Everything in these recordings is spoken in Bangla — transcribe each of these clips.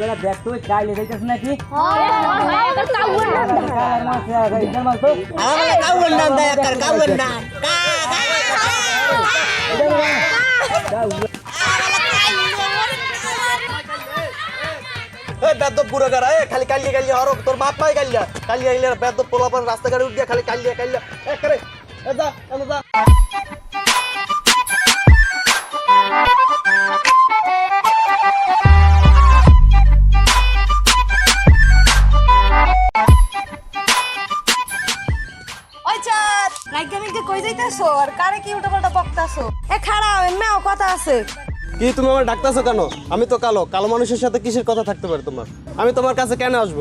বেলা দেখ তুই চাইলে দেখছিস নাকি? কাউয়ের নাম ধর। কালার মাছ ইটার মাছ তো আমার কাউয়ের নাম দেয় একার কাউয়ের নাম এ বেদ্য বুড়ো গারা এ খালি কালিয়ে কালিয়ে হরব তোর বাপ মাই কালিয়া। কালিয়ে কালিয়ে বেদ্য পোলাপন রাস্তাঘাটে উঠিয়া খালি কালিয়ে কালিয়ে। এ করে এ, যা, এনে যা। মিলকে কই যাইতাছো? আর কারে কি উল্টা পাল্টা বকতাছো? এ খাড়াও এমনিও কথা আছে। কি তুমি আমার ডাকতেছো কেন? আমি তো কালো। কালো মানুষের সাথে কিসের কথা থাকতে পারে তোমার? আমি তোমার কাছে কেন আসব?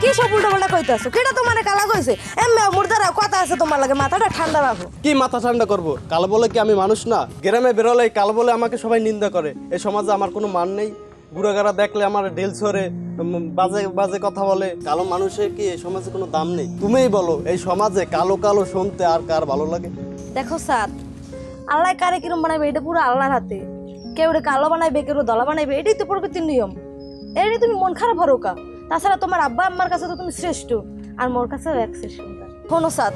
কি সব উল্টা পাল্টা কইতাছো? কেটা তোমার কালা কইছে? এমনিও মুর্দারা কথা আছে তোমার লাগে মাথাটা ঠান্ডা রাখো। কি মাথা ঠান্ডা করব? কালো বলে কি আমি মানুষ না? গ্রামে বেরোলে কালো বলে আমাকে সবাই নিন্দা করে। এই সমাজে আমার কোনো মান নেই। বুড়াগারা দেখলে আমার ঢেল ছড়ে বাজে বাজে কথা বলে। কালো মানুষের কি এই সমাজে কোনো দাম নেই? তুমিই বলো, এই সমাজে কালো কালো শুনতে আর কার ভালো লাগে? দেখো স্যার, আল্লাহ কারে কিরম বানাইবে, এটা পুরো আল্লাহর হাতে। কেউ কালো বানাইবে, কেউ দলা বানাইবে, এটাই তো প্রকৃতির নিয়ম। এই তুমি মন খারাপ হরো কা? তাছাড়া তোমার আব্বা আম্মার কাছে তো তুমি শ্রেষ্ঠ, আর মোর কাছেও এক শ্রেষ্ঠ। সাদ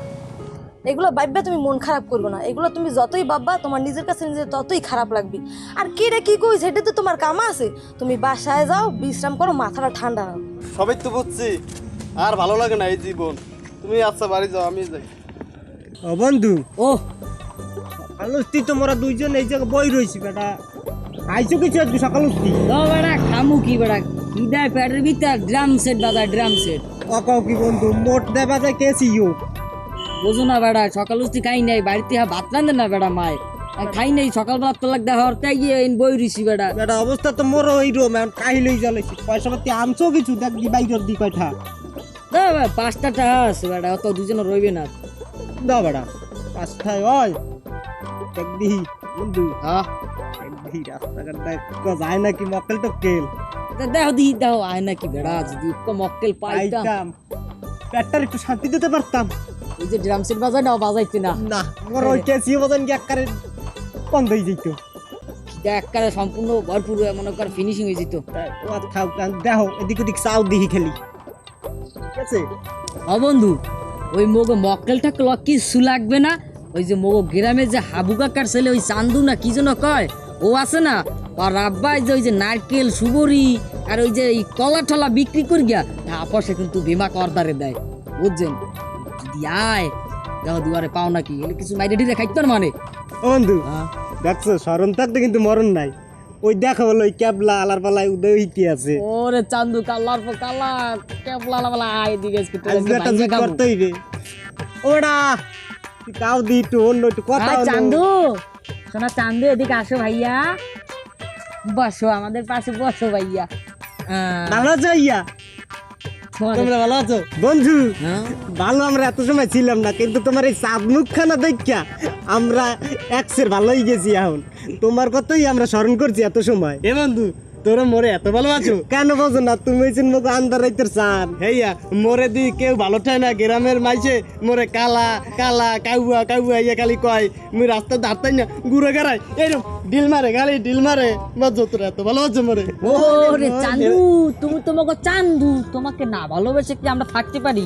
এগুলো ভাববে তুমি মন খারাপ করব না। এগুলো তুমি যতই ভাববা তোমার নিজের কাছে নিজের ততই খারাপ লাগবে। আর কি রে কি কইছে? এটা তো তোমার কাম আছে। তুমি বাসায় যাও বিশ্রাম করো মাথাটা ঠান্ডা রাখো। সবাই তো বুঝছি। আর ভালো লাগে না এই জীবন। তুমি আচ্ছা বাড়ি যাও আমি যাই। ও বন্ধু ও। সকালুস্তি তোমরা দুইজন এই জায়গায় বই রইছি বেটা। খাইছো কিছু আজকে সকালুস্তি ও বেড়া খামু কি বেড়া? কিদার প্যাডের ভিতর ড্রাম সেট বাজা ড্রাম সেট। অকাও কি বন্ধু মোট দেবা যায় কে সিও বুঝো না বেড়া সকাল উঠতে খাই নাই বাড়িতে হা ভাত রান্ধে না বেড়া মায় খাই নাই সকালবেলা তো লাগ দেওয়ার তাই গিয়ে বই রইছি বেড়া। বেটা অবস্থা তো মোর ওই রোম এখন কাহিলই জ্বলেছি পয়সা পাতি আনছো কিছু দেখ দি বাইরের দি কয়টা। না পাঁচটা টাকা আছে বেড়া অত দুজন রইবে না। পাঁচটায় হয় দেখ দি বন্ধু হ্যাঁ দেখ রাস্তাঘাট দেখ যায় নাকি মক্কেল টক্কেল। তা দেখো দি দেখো আয় নাকি বেড়া যদি মক্কেল পাইতাম। পেটটার একটু শান্তি দিতে পারতাম। ওই যে ড্রাম সেট বাজায় না বাজাইতে না। না আমার ওই বাজান কি একারে বন্ধ হয়ে যেত একবারে সম্পূর্ণ ভরপুর মনে কর ফিনিশিং হয়ে যেত খাও দেখো এদিক ওদিক চাও দিহি খেলি। ঠিক আছে? ও বন্ধু ওই মোগো ক্লক কিছু লাগবে না? ওই যে মোগো গ্রামে যে হাবু কাকার ছেলে ওই চান্দু না কি যেন কয়? ও আছে না? আর রাব্বাই যে ওই যে নারকেল সুবরি আর ওই যে এই কলা টলা বিক্রি করি গিয়া আপসে কিন্তু বিমা করদারে দেয়। বুঝছেন? যদি আয় দেখো দুয়ারে পাও নাকি? এলে কিছু মাইরে ঢিরে খাইতো না? মানে ও বন্ধু। দেখছ স্মরণ থাকতে কিন্তু মরণ নাই। ওই দেখা বলো ওই ক্যাবলা আলার পালায় উদয় হইতে আছে। ওরে চান্দু কালার পর কালা কেবলা লালা আয় দিকে আজকে একটা করতে হইবে। ওটা তুই দি একটু অন্য একটু কথা চান্দু শোনা চান্দু এদিকে আসো ভাইয়া। বসো আমাদের পাশে বসো ভাইয়া। ভালো আছো ইয়া তোমার- ভালো আছো? বন্ধু হ্যাঁ? ভালো আমরা এত সময় ছিলাম না কিন্তু তোমার এই চাঁদ মুখখানা দেখা আমরা একসের ভালোই গেছি এখন। তোমার কথাই আমরা স্মরণ করছি এত সময়। এ বন্ধু তোরা মোরে এত ভালো আছো কেন বোঝো না? তুমি মুখ আন্দার রাইতের চান হেইয়া মোরে দি কেউ ভালো ঠায় না গ্রামের মাইছে মোরে কালা কালা কাউয়া কাউয়া ইয়া খালি কয় মুই রাস্তা দাঁড়তাই না ঘুরে গেড়াই এরকম ডিল মারে গালি ডিল মারে। বাজো তোরা এত ভালো আছো মোরে? ওরে চান্দু তুমি তোমাকে চান্দু তোমাকে না ভালোবেসে কি আমরা থাকতে পারি?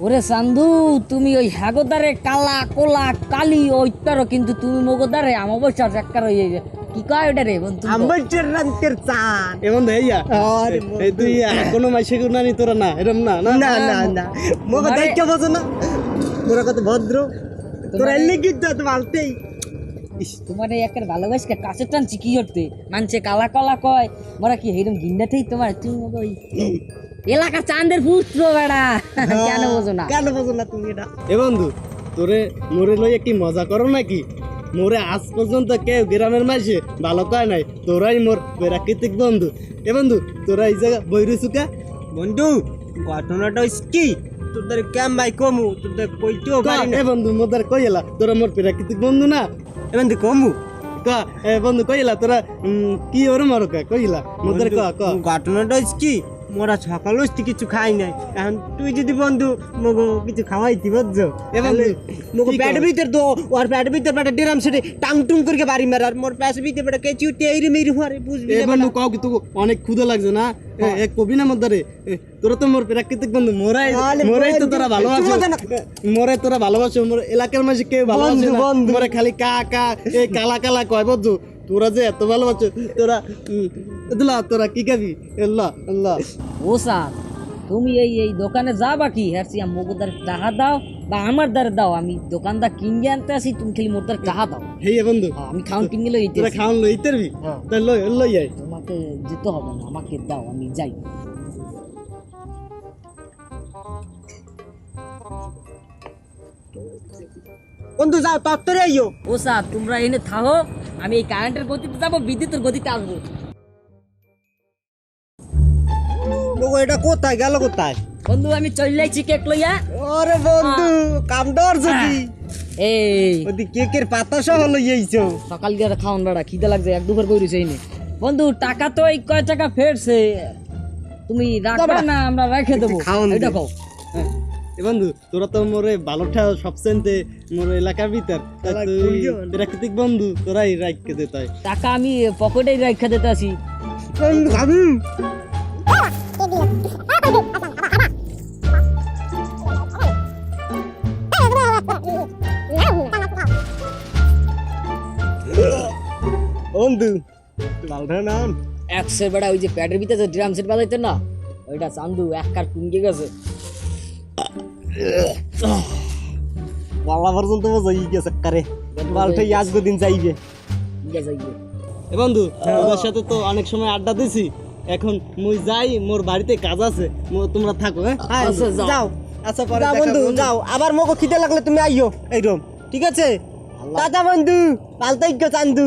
ওরে চান্দু তুমি ওই হাগোদারে কালা কোলা কালি ওই ওইটারও কিন্তু তুমি মগোদারে আমার বসে রয়ে যাবে কি কয় ওটা রে বন্ধু। আমার রান্তের চান। এ বন্ধু এইয়া আরে এই তুই কোনো মাইসে তোরা না এরম না না? না না না। মোকে দেখতে বোঝো না? তোরা কত ভদ্র। তোরা এলে কিন্তু এত ভালতেই তোমার এই একের ভালোবাসকে কাছে টানছি কি করতে? মানছে কালা কলা কয় মোরা কি হেরম গিন্ডাতেই তোমার তুমি ওই এলাকার চাঁদের পুত্র বেড়া। কেন বোঝো না। কেন বোঝো না তুমি এটা? এ বন্ধু তোরে মোরে লই একটি মজা করো নাকি? মোরে আজ পর্যন্ত কেউ গ্রামের মাঝে ভালো কয় নাই। তোরাই মোর প্রাকৃতিক বন্ধু। এ বন্ধু তোরা এই জায়গা বৈরু চুকা বন্ধু ঘটনাটা কি? তোদের কেম ভাই কমু? তোদের কইতেও পারি না। এ বন্ধু মোদের কইলা তোরা মোর প্রাকৃতিক বন্ধু না? এমন কমু? ক এ বন্ধু কইলা তোরা কি ওর মর কইলা মোদের ক ক। ঘটনাটা কি? মোরা সকাল হইতে কিছু খাই নাই। এখন তুই যদি বন্ধু মগো কিছু খাওয়াইতি বুঝছ? এবার তাহলে মগো ভিতর দো ওর পেট ভিতর ডেরাম সেটে টাং টুং করে বাড়ি মার আর মোর পেট ভিতর কেচি উঠে এইরে মেরি বুঝবি বন্ধু কাউ অনেক ক্ষুদা লাগছে না? এক কবি না মধ্যে তোরা তো মোর প্রাকৃতিক বন্ধু মোরাই মোরাই তো তোরা ভালোবাসো। মোরাই তোরা ভালোবাসো মোর এলাকার মাঝে কেউ ভালোবাসে বন্ধু, না মোরে খালি কা কা এই কালা কালা কয় বুঝছ? তোরা যে এত ভালোবাসো তোরা এদুলা তোরা কি খাবি? আল্লাহ আল্লাহ ও স্যার তুমি এই এই দোকানে যাবা কি হ্যাঁ সিয়া মোগো টাকা দাও বা আমার দ্বারে দাও আমি দোকানদার কিনে আনতে আসি তুমি খালি মোর দ্বারে টাকা দাও। হেই বন্ধু হ্যাঁ, আমি কিনে লই তোরা লই ইতারবি হ্যাঁ। তাই লই লই আয়। তোমাকে যেতে হবে না আমাকে দাও আমি যাই। বন্ধু যাও তত্তরে আইও ও স্যার তোমরা এনে থাকো আমি এই কারেন্টের গতিতে যাব বিদ্যুতের গতিতে আসব। এটা কোথায়? গেল কোথায়? বন্ধু আমি চলে আইছি কেক লইয়া। ওরে বন্ধু কাম ডর যদি। এই। ওদি কেকের পাতা সহ লই আইছো। সকাল গিয়ে খাওয়ান বেড়া খিদে লাগছে এক দুপুর কইরিছে এইনে বন্ধু টাকা তো এই কয় টাকা ফেরছে? তুমি রাখবে না আমরা রেখে দেবো। খাওন এটা। কও হ্যাঁ। এ বন্ধু তোরা তো মোরে ভালোটা সবচেয়ে মোর এলাকার ভিতর? প্রাকৃতিক বন্ধু তোরাই রাখকে দে তাই। টাকা আমি পকেটেই রেখে দিতে আসি বন্ধু বন্ধু ভালো নাম একশের বেড়া ওই যে প্যাডের ভিতরে ড্রাম সেট বাজাইতে না ওইটা চান্দু এক কার গেছে। পর্যন্ত যাই গেছে কারে বালটা আজকে দিন যাইবে। যাই এ বন্ধু তোমার সাথে তো অনেক সময় আড্ডা দিছি। এখন মুই যাই মোর বাড়িতে কাজ আছে মো- তোমরা থাকো হ্যাঁ? আচ্ছা, যাও। যাও। আচ্ছা পরে বন্ধু যাও। আবার মগো খিদে লাগলে তুমি আইও এইরকম। ঠিক আছে? দাদা বন্ধু পাল্টাই গো চান্দু।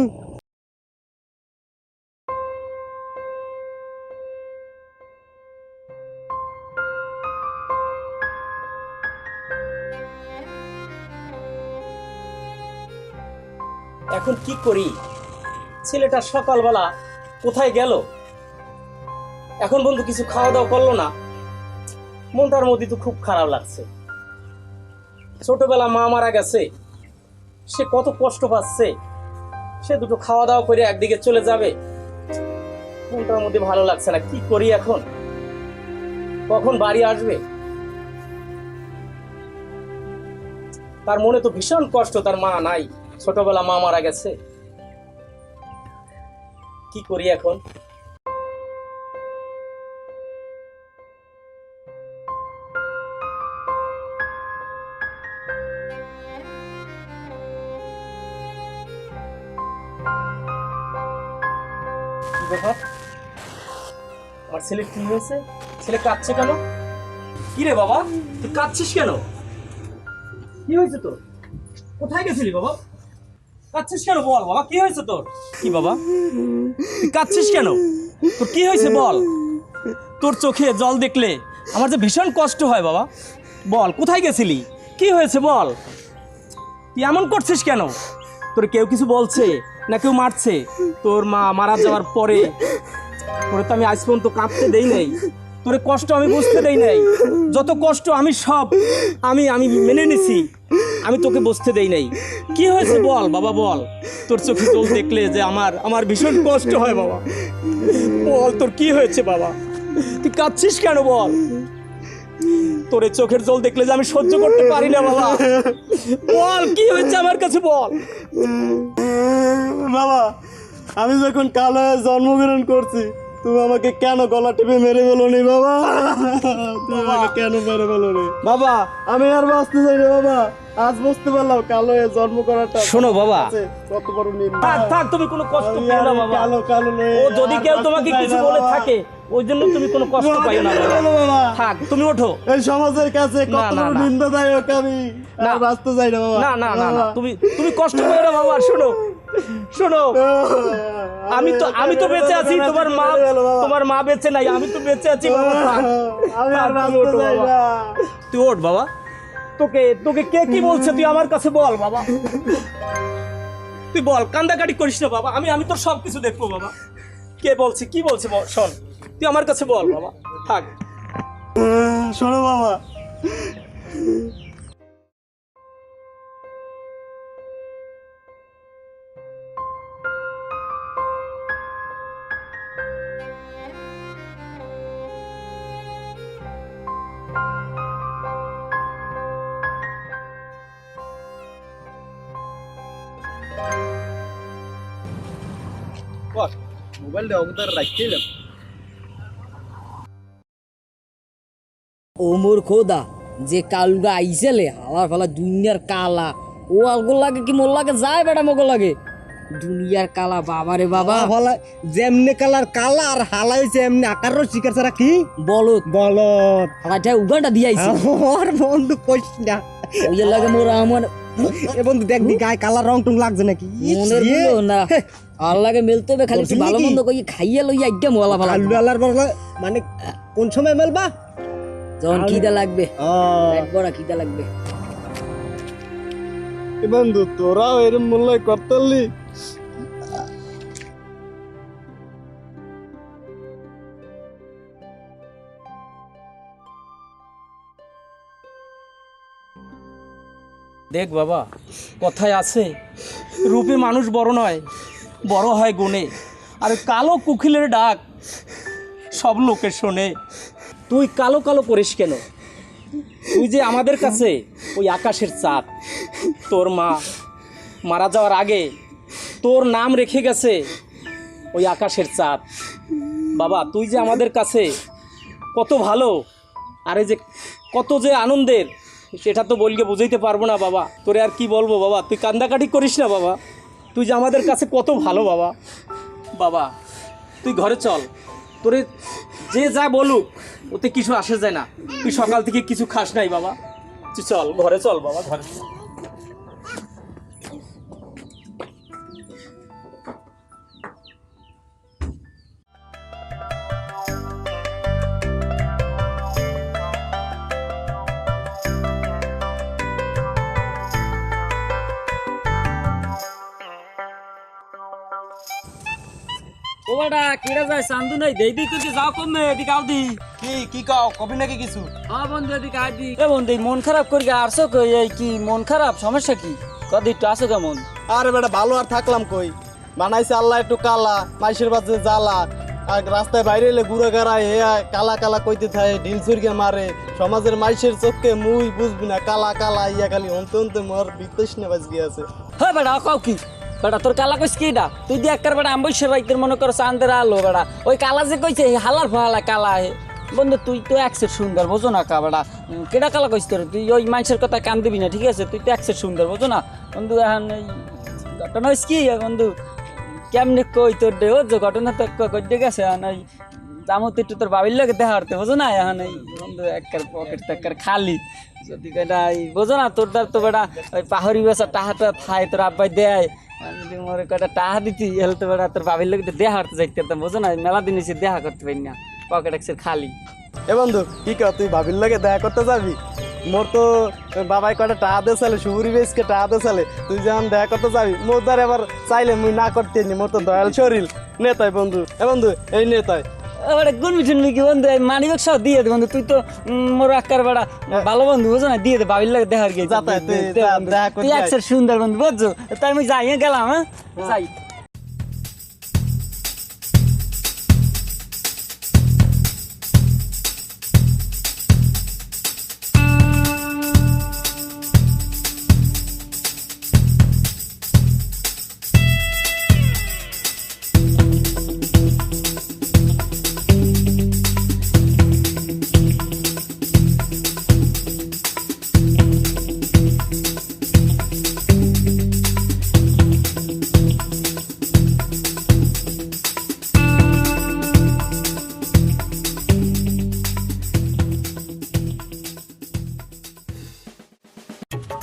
এখন কি করি? ছেলেটা সকালবেলা কোথায় গেল? এখন বন্ধু কিছু খাওয়া দাওয়া করল না। মনটার মধ্যে তো খুব খারাপ লাগছে। ছোটবেলা মা মারা গেছে। সে কত কষ্ট পাচ্ছে। সে দুটো খাওয়া দাওয়া করে একদিকে চলে যাবে। মনটার মধ্যে ভালো লাগছে না, কি করি এখন? কখন বাড়ি আসবে? তার মনে তো ভীষণ কষ্ট, তার মা নাই। ছোটবেলা মা মারা গেছে। কি করি এখন? ব্যাপার আমার ছেলে কি হয়েছে? ছেলে কাঁদছে কেন? কি রে বাবা? তুই কাঁদছিস কেন? কি হয়েছে তোর? কোথায় গেছিলি বাবা? কাঁদছিস কেন বল বাবা? কি হয়েছে তোর? কি বাবা? কাঁদছিস কেন? তোর কি হয়েছে বল? তোর চোখে জল দেখলে আমার যে ভীষণ কষ্ট হয় বাবা। বল, কোথায় গেছিলি? কি হয়েছে বল? তুই এমন করছিস কেন? তোর কেউ কিছু বলছে? না কেউ মারছে? তোর মা মারা যাওয়ার পরে? তোরে তো আমি আজ পর্যন্ত কাঁদতে দেই নাই। তোরে কষ্ট আমি বুঝতে দেই নাই। যত কষ্ট আমি সব আমি আমি মেনে নিছি, আমি তোকে বুঝতে দেই নাই। কি হয়েছে বল, বাবা, বল। তোর চোখে জল দেখলে যে আমার আমার ভীষণ কষ্ট হয়, বাবা। বল, তোর কি হয়েছে, বাবা? তুই কাঁদছিস কেন, বল? তোর চোখের জল দেখলে যে আমি সহ্য করতে পারি না, বাবা। বল, কি হয়েছে আমার কাছে, বল? বাবা আমি যখন কালো জন্মগ্রহণ করছি তুমি আমাকে কেন গলা টিপে মেরে বলো নি বাবা? তুমি আমাকে কেন মেরে বলো নি বাবা আমি আর বাঁচতে চাই না বাবা। আজ বুঝতে পারলাম কালো হয়ে জন্ম করাটা শোনো বাবা। কত বড়। থাক থাক তুমি কোনো কষ্ট পেও না বাবা। কালো কালো নই, ও যদি কেউ তোমাকে কিছু বলে থাকে ওই জন্য তুমি কোনো কষ্ট পাইও না বাবা। থাক তুমি ওঠো। এই সমাজের কাছে কত। নিন্দাদায়ক আমি। না। আর বাঁচতে চাই না বাবা। না না না না। তুমি তুমি কষ্ট পেও না বাবা শোনো। শোনো আমি তো আমি তো বেঁচে আছি তোমার মা তোমার মা বেঁচে নাই আমি তো বেঁচে আছি তুই ওঠ বাবা। তোকে তোকে কে কি বলছে তুই আমার কাছে বল বাবা। তুই বল কান্দাকাটি করিস না বাবা। আমি আমি তোর সব কিছু দেখব বাবা। কে বলছে কি বলছে বল, শোন। তুই আমার কাছে বল বাবা। থাক। শোনো বাবা। মোবাইলটা অবতার রাখছিলাম ও মোর খোদা যে কালুগা আইসেলে হালার ফালা দুনিয়ার কালা। ও আলগো লাগে কি মোর লাগে? যায় বেটা মগো লাগে। দুনিয়ার কালা বাবা রে বাবা। হলা যেমনে কালার কালা আর হালা হয়েছে এমনি আকার শিকার ছাড়া কি? বলত বলত হালাটা উগানটা দিয়ে আইছে। আমার বন্ধু কইস না। ওই লাগে মোর আমার এ বন্ধু দেখ দি গায়ে কালার রং টং লাগছে নাকি? ইয়ে, না। আর লাগে মিলতে হবে খালি ভালো মন্দ কই খাইয়ে লইয়া একদম ওলা ভালো আলু আলার বলা মানে কোন সময় মেলবা? যখন খিদা লাগবে। ও, কিটা খিদা লাগবে। এ বন্ধু তোরাও এরম মূল্য করতালি। দেখ বাবা, কথায় আছে, রূপে মানুষ বড় নয়, বড় হয় গুণে। আর কালো কুকিলের ডাক সব লোকে শোনে। তুই কালো কালো করিস কেন? তুই যে আমাদের কাছে ওই আকাশের চাঁদ, তোর মা মারা যাওয়ার আগে তোর নাম রেখে গেছে ওই আকাশের চাঁদ। বাবা, তুই যে আমাদের কাছে কত ভালো, আর এই যে কত যে আনন্দের সেটা তো বলকে বুঝাইতে পারব না বাবা। তোরে আর কি বলব বাবা? তুই কান্দাকাটি করিস না বাবা। তুই যে আমাদের কাছে কত ভালো বাবা। বাবা, তুই ঘরে চল। তোরে যে যা বলুক, ওতে কিছু আসে যায় না। তুই সকাল থেকে কিছু খাস নাই বাবা। তুই চল, ঘরে চল বাবা, ঘরে চল। বেটা কিরা যায় চান্দু নাই। দি করছে যাও কমে এদিকে আও দি। কি কি কাও কবি নাকি কিছু? হ্যাঁ বন্ধু এদিকে আই দি। এ বন্ধু মন খারাপ করি কই? এই কি মন খারাপ? সমস্যা কি? কদি একটু আসো কেমন? আরে বেটা ভালো আর থাকলাম কই? বানাইছে আল্লাহ একটু কালা মাইশের বাজে জ্বালা। আর রাস্তায় বাইরে এলে ঘুরে গাড়ায় হে কালা কালা কইতে থাকে ঢিল চুরকে মারে। সমাজের মাইশের চোখকে মুই বুঝবি না কালা কালা ইয়া খালি হনতে হনতে মোর বিতৃষ্ণে নে বাজ গিয়েছে হ্যাঁ বেটা কাও কি? বেটা তোর কালা কইস কি ডা তুই দিয়ে একবার বেটা আম্বৈশ্বর রাইতের মনে করো চান্দের আলো বেটা ওই কালা যে কইছে হালার ফালা কালা হে। বন্ধু, তুই তো একসেট সুন্দর, বোঝো না কা বেটা কেডা কালা কইস তোর? তুই ওই মানুষের কথা কান দিবি না, ঠিক আছে? তুই তো একসেট সুন্দর, বোঝো না? বন্ধু, এখন এই ঘটনা হইছে কি বন্ধু? কেমনে কই তোর দে? ও যে ঘটনা তো কইতে গেছে, এখন ওই দামও তো একটু তোর বাবির লোকে দেখা হারতে বোঝো না? এখন এই বন্ধু একের পকেট তো খালি। যদি কেটা এই, বোঝো না তোর দ্বার তো বেটা ওই পাহরি বেসা টাহাটা থায়, তোর আব্বাই দেয়। আমি মোরে কটা তো বেড়া তোর লোক দেখা করতে পকেট খালি। এ বন্ধু, কি তুই লোকে করতে যাবি? মোর তো বাবাই কটা দে চালে বেশকে দে চালে, তুই করতে যাবি, মোর এবার চাইলে মুই না মোর তো দয়াল শরীর। নেতাই বন্ধু, এ বন্ধু, এই নেতাই এবারে গুনবি শুনবি কি বন্ধু এই মানি সব দিয়ে দে বন্ধু। তুই তো মোর আকার বেড়া ভালো বন্ধু বুঝো না? দিয়ে দে ভাবির লাগে দেখার গিয়ে তুই। একসের সুন্দর বন্ধু বুঝছ? তাই আমি যাই হ্যাঁ, গেলাম হ্যাঁ। যাই।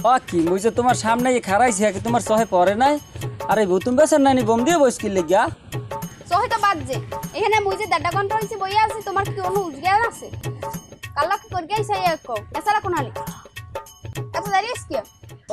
ও কি মুই যে তোমার সামনে খারাইছি কি তোমার সহে পরে নাই। আরে ভুতুম বেসের নানি বোম দিয়ে বসকিল লেগিয়া সহি তো বাদ যে এখানে মুই যে দেড়টা ঘণ্টা হয়েছে বইয়া আছে তোমার কি কোনো উজগার আছে কাল্লা কি করি গাইছে এক এছাড়া কোনালি এত দাঁড়িয়ে কি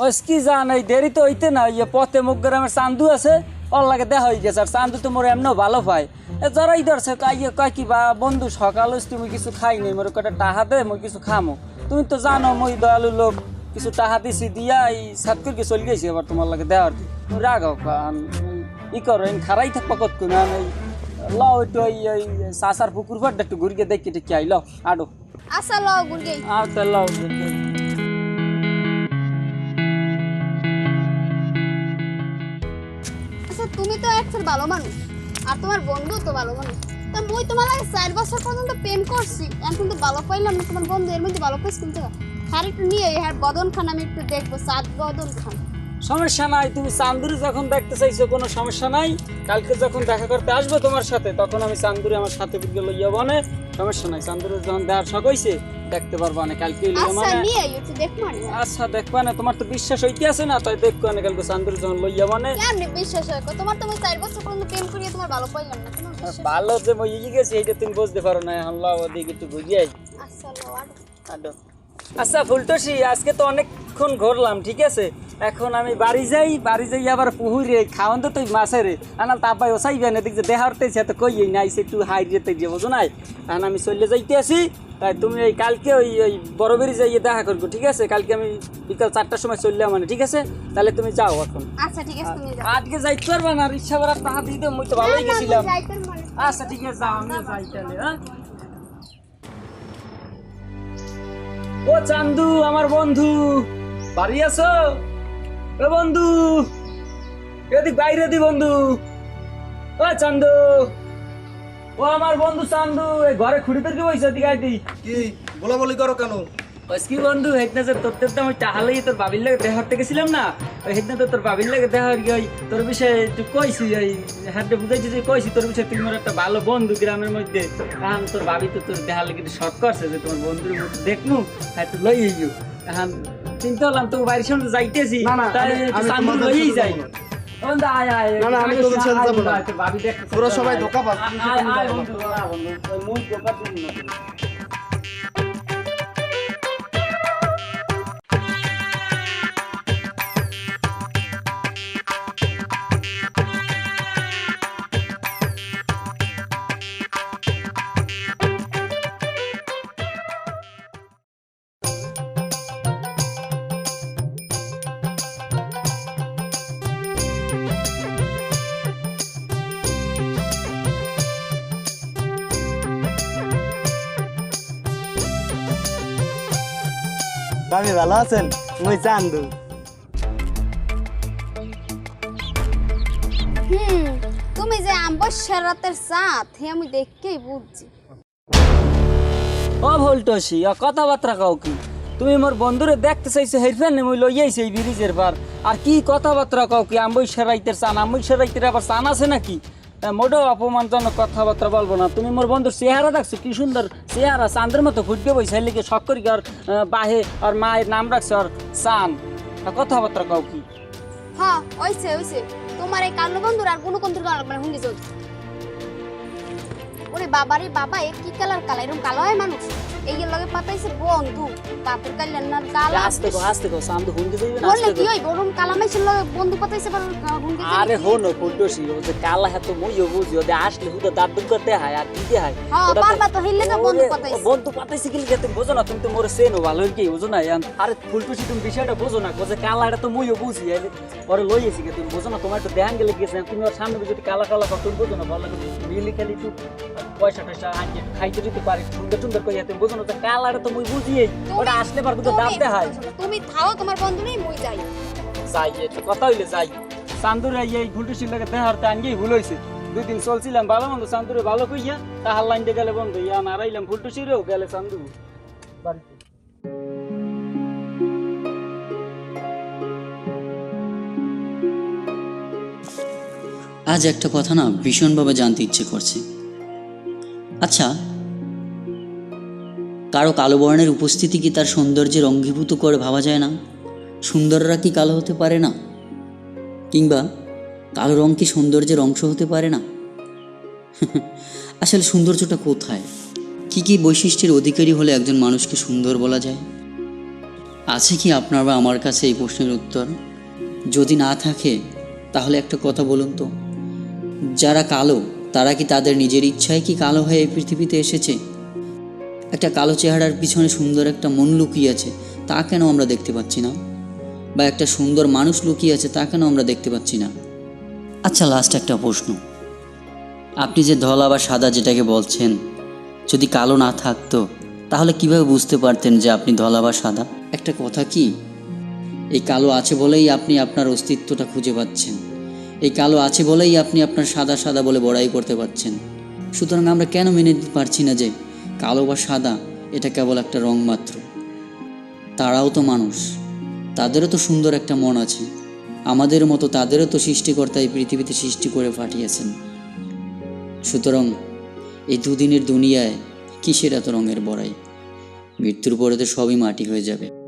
ও কি জান এই দেরি তো হইতে না ইয়ে পথে মুখ গ্রামের চান্দু আছে ওর লাগে দেখা হয়ে গেছে আর চান্দু তো মোর এমনও ভালো পায়। এ জরাই ধরছে কাইয়ে কয় কি বা বন্ধু সকাল তুমি কিছু খাই নাই মোর কটা টাহা দে মই কিছু খামো। তুমি তো জানো মই দয়ালু লোক। কিছু টাহা দিছি দিয়া এই সাত করে চলে গেছি আবার তোমার লাগে দেওয়ার দি তুমি রাগাও কান ই করো খারাই থাকবা কত কোন এই লও একটু ওই ওই সাসার পুকুর ফাট একটু ঘুরিয়ে দেখি টেকি আই লও আডো। আচ্ছা ল গুরগে আর তো লও আচ্ছা তুমি তো একজন ভালো মানুষ আর তোমার বন্ধু তো ভালো মানুষ। তা মুই তোমার লাগে চার বছর পর্যন্ত প্রেম করছি এখন তো ভালো পাইলাম না তোমার বন্ধু এর মধ্যে ভালো পাইছি কিন্তু। হ্যাঁ একটু নিয়ে হ্যাঁ বদন খান আমি একটু দেখব সাত বদন খান সমস্যা নাই তুমি চান্দুরি যখন দেখতে চাইছো কোনো সমস্যা নাই। কালকে যখন দেখা করতে আসব তোমার সাথে তখন আমি চান্দুরি আমার সাথে বিকে লইয়া বনে। সমস্যা নাই চান্দুরি যখন দেখার শখ হইছে দেখতে পারব না কালকে আচ্ছা দেখব না আচ্ছা না তোমার তো বিশ্বাস হইতে আছে না তাই দেখব না কালকে চান্দুরি যখন লইয়া বনে। বিশ্বাস হয়? তোমার তো চার বছর পর্যন্ত প্রেম করিয়ে তোমার ভালো পাইলাম না ভালো যে মই গেছি এইটা তুমি বুঝতে পারো না আল্লাহ ওদিকে একটু বুঝিয়াই আচ্ছা আডো। আচ্ছা ফুলটসি আজকে তো অনেকক্ষণ ঘুরলাম ঠিক আছে? এখন আমি বাড়ি যাই বাড়ি যাই আবার পুহুরে খাওয়ান তো তুই মাছের আনাল তাপাই ওসাইবে না দেখছে দেহারতে সে তো কই নাই সে একটু হাই যেতে যে বোঝো নাই? এখন আমি চলে যাইতে আছি তাই তুমি এই কালকে ওই ওই বড় বেরি যাইয়ে দেখা করব ঠিক আছে? কালকে আমি বিকাল চারটার সময় চললে মানে ঠিক আছে? তাহলে তুমি যাও এখন। আচ্ছা ঠিক আছে তুমি যাও। আজকে যাইতে পারবা না রিক্সা ভাড়া টাকা দিতে মুই তো ভালোই গেছিলাম। তুই আচ্ছা ঠিক আছে যাও আমি যাই তাহলে হ্যাঁ? ও চান্দু, আমার বন্ধু, বাড়ি আছো? ও বন্ধু, এদিক বাইরে দি বন্ধু। ও চান্দু, ও আমার বন্ধু চান্দু এই ঘরে খুঁড়ি তোর কি বইছে দিকে আইতি কি? বলা বলি করো কেন? কি বন্ধু হেদনা যে তোর তো আমি টাহালেই তোর বাবির লাগে দেখা করতে গেছিলাম না? ওই হেদনা তো তোর বাবির লাগে দেখা হয়ে ওই তোর বিষয়ে একটু কইছি ওই হাতে বুঝাইছি যে কইছি তোর বিষয়ে তুই মোর একটা ভালো বন্ধু গ্রামের মধ্যে। এখন তোর বাবি তো তোর দেখা লেগে শখ করছে যে তোমার বন্ধুর মতো দেখনু হ্যাঁ তো লই আইও। এখন চিন্তা করলাম তো বাড়ির সামনে যাইতেছি তাই সামনে লইই যাই। তোর সবাই ধোঁকা পাস, ভালো আছেন? মুই চান্দু হুম তুমি যে আম্বস্যার রাতের চাঁদ হে আমি দেখকেই বুঝছি। ও ভোল্টসি ও কথাবার্তা কাও কি? তুমি মোর বন্ধুরে দেখতে চাইছো হেরফেন নে মুই লই আইছি এই ব্রিজের পার। আর কি কথাবার্তা কাও কি আম্বই সেরাইতের চান আম্বই সেরাইতের আবার চান আছে নাকি? মোটেও অপমানজনক কথাবার্তা বলব না। তুমি মোর বন্ধুর চেহারা দেখছ, কি সুন্দর চেহারা, চাঁদের মতো ফুটবে বই ছেলেকে শখ করি আর বাহে আর মায়ের নাম রাখছে আর চান কথাবার্তা কাউ কি? হ্যাঁ ওইছে ওইছে। তোমার এই কালো বন্ধুর আর কোনো করা লাগবে না হুঙ্গি চল ওরে বাবারে বাবা এ কি কালার কালা এরকম কালো হয় মানুষ? এই লগে পাতাইছে বন্ধু। বাপের না কালা আসতে কো আসতে কো চান্দ হুঙ্গি যাইবে না বললে কি হই ওরকম কালা লগে বন্ধু পাতাইছে বল হুঙ্গি আরে হনো ফুলটসি ও যে কালা হাতে মুইও বুঝি ওদের আসলে হুদা দাঁত দুম করতে হয় আর দিতে হয়। হ্যাঁ বারবার তো হিললে তো বন্ধু পাতাইছে। বন্ধু পাতাইছে কি লিখে তুমি বোঝো না তুমি তো মোরে সেনো ভালো কি বুঝো না আরে ফুলটুসি তুমি বিষয়টা বোঝো না কোজে কালা এটা তো মুইও বুঝি আরে ওরে লই এসি গে তুমি বোঝো না তোমার তো ধ্যান গেলে গেছে তুমি ওর সামনে যদি কালা কালা কথা তুমি বোঝো না ভালো করে মিলি খালি একটু পয়সা টয়সা আনকে খাইতে দিতে পারে সুন্দর সুন্দর কইয়া তুমি বোঝো না যে তো মুই বুঝি ওটা আসলে পার দুটো দাম দে তুমি- তুমি থাও তোমার বন্ধু নেই মুই যাই। যাই একটু কথা হইলে যাই। চান্দুরে এই ফুলটুসির লাগে দেহার তা আনগেই ভুল হইছে। দুই দিন চলছিলাম ভালো মন্দ চান্দুরে ভালো কইয়া তাহার লাইনতে গেলে বন্ধু ইয়া নারাইলাম ফুলটুসিরেও গেলে চান্দু বাড়িতে। আজ একটা কথা না ভীষণভাবে জানতে ইচ্ছে করছে। আচ্ছা। কারও কালো বর্ণের উপস্থিতি কি তার সৌন্দর্যের অঙ্গীভূত করে ভাবা যায় না? সুন্দররা কি কালো হতে পারে না? কিংবা কালো রং কি সৌন্দর্যের অংশ হতে পারে না? আসলে সৌন্দর্যটা কোথায়? কি কি বৈশিষ্ট্যের অধিকারী হলে একজন মানুষকে সুন্দর বলা যায়? আছে কি আপনার বা আমার কাছে এই প্রশ্নের উত্তর? যদি না থাকে, তাহলে একটা কথা বলুন তো। যারা কালো তারা কি তাদের নিজের ইচ্ছায় কি কালো হয়ে এই পৃথিবীতে এসেছে? একটা কালো চেহারার পিছনে সুন্দর একটা মন লুকিয়ে আছে, তা কেন আমরা দেখতে পাচ্ছি না? বা একটা সুন্দর মানুষ লুকিয়ে আছে, তা কেন আমরা দেখতে পাচ্ছি না? আচ্ছা লাস্ট একটা প্রশ্ন। আপনি যে ধলা বা সাদা যেটাকে বলছেন, যদি কালো না থাকতো, তাহলে কীভাবে বুঝতে পারতেন যে আপনি ধলা বা সাদা? একটা কথা কি? এই কালো আছে বলেই আপনি আপনার অস্তিত্বটা খুঁজে পাচ্ছেন। এই কালো আছে বলেই আপনি আপনার সাদা সাদা বলে বড়াই করতে পারছেন। সুতরাং আমরা কেন মেনে নিতে পারছি না যে কালো বা সাদা, এটা কেবল একটা রং মাত্র? তারাও তো মানুষ। তাদেরও তো সুন্দর একটা মন আছে। আমাদের মতো তাদেরও তো সৃষ্টিকর্তা এই পৃথিবীতে সৃষ্টি করে পাঠিয়েছেন। সুতরাং এই দুদিনের দুনিয়ায় কিসের এত রঙের বড়াই? মৃত্যুর পরে তো সবই মাটি হয়ে যাবে।